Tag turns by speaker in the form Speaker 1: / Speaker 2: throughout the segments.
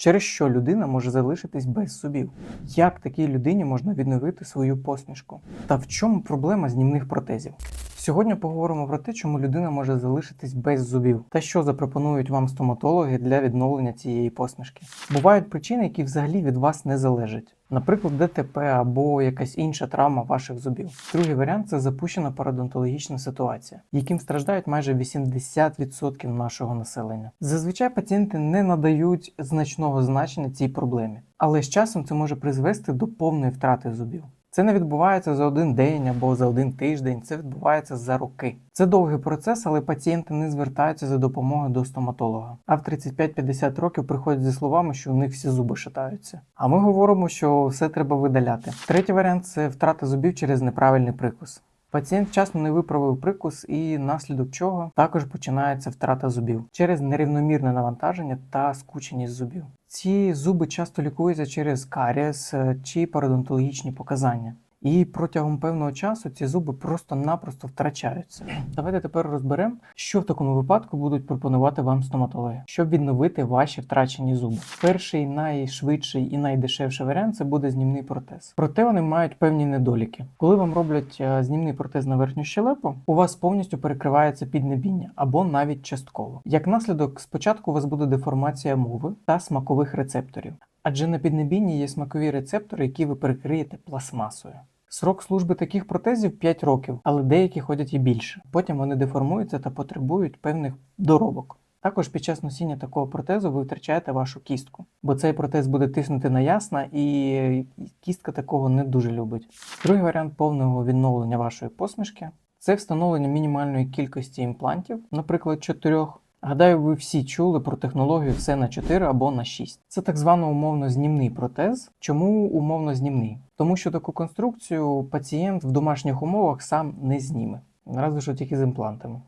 Speaker 1: через що людина може залишитись без зубів. Як такій людині можна відновити свою посмішку? Та в чому проблема знімних протезів? Сьогодні поговоримо про те, чому людина може залишитись без зубів, та що запропонують вам стоматологи для відновлення цієї посмішки. Бувають причини, які взагалі від вас не залежать. Наприклад, ДТП або якась інша травма ваших зубів. Другий варіант це запущена парадонтологічна ситуація, яким страждають майже 80% нашого населення. Зазвичай пацієнти не надають значного значення цій проблемі, але з часом це може призвести до повної втрати зубів. Це не відбувається за один день або за один тиждень, це відбувається за роки. Це довгий процес, але пацієнти не звертаються за допомогою до стоматолога. А в 35-50 років приходять зі словами, що у них всі зуби шатаються. А ми говоримо, що все треба видаляти. Третій варіант це втрата зубів через неправильний прикус. Пацієнт вчасно не виправив прикус, і наслідок чого також починається втрата зубів через нерівномірне навантаження та скученість зубів. Ці зуби часто лікуються через карієс е, чи пародонтологічні показання. І протягом певного часу ці зуби просто-напросто втрачаються. Давайте тепер розберемо, що в такому випадку будуть пропонувати вам стоматологи, щоб відновити ваші втрачені зуби. Перший найшвидший і найдешевший варіант це буде знімний протез. Проте вони мають певні недоліки. Коли вам роблять е, знімний протез на верхню щелепу, у вас повністю перекривається піднебіння або навіть частково. Як наслідок, спочатку у вас буде деформація мови та смакових рецепторів. Адже на піднебінні є смакові рецептори, які ви перекриєте пластмасою. Срок служби таких протезів 5 років, але деякі ходять і більше. Потім вони деформуються та потребують певних доробок. Також під час носіння такого протезу ви втрачаєте вашу кістку, бо цей протез буде тиснути на ясна, і кістка такого не дуже любить. Другий варіант повного відновлення вашої посмішки це встановлення мінімальної кількості імплантів, наприклад, 4 Гадаю, ви всі чули про технологію все на 4 або на 6. Це так звано умовно знімний протез. Чому умовно знімний? Тому що таку конструкцію пацієнт в домашніх умовах сам не зніме, разве що тільки з імплантами.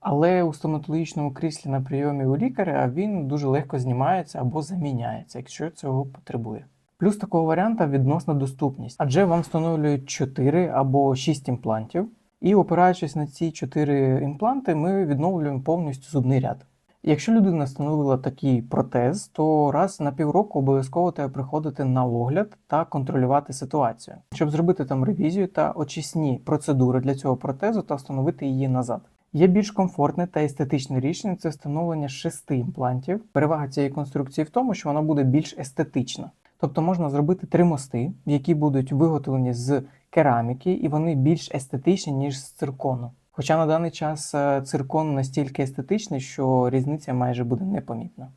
Speaker 1: Але у стоматологічному кріслі на прийомі у лікаря він дуже легко знімається або заміняється, якщо цього потребує. Плюс такого варіанта відносна доступність, адже вам встановлюють 4 або 6 імплантів. І опираючись на ці чотири імпланти, ми відновлюємо повністю зубний ряд. Якщо людина встановила такий протез, то раз на півроку обов'язково треба приходити на огляд та контролювати ситуацію, щоб зробити там ревізію та очисні процедури для цього протезу та встановити її назад. Є більш комфортне та естетичне рішення це встановлення шести імплантів. Перевага цієї конструкції в тому, що вона буде більш естетична. Тобто можна зробити три мости, які будуть виготовлені з кераміки, і вони більш естетичні, ніж з циркону. Хоча на даний час е, циркон настільки естетичний, що різниця майже буде непомітна.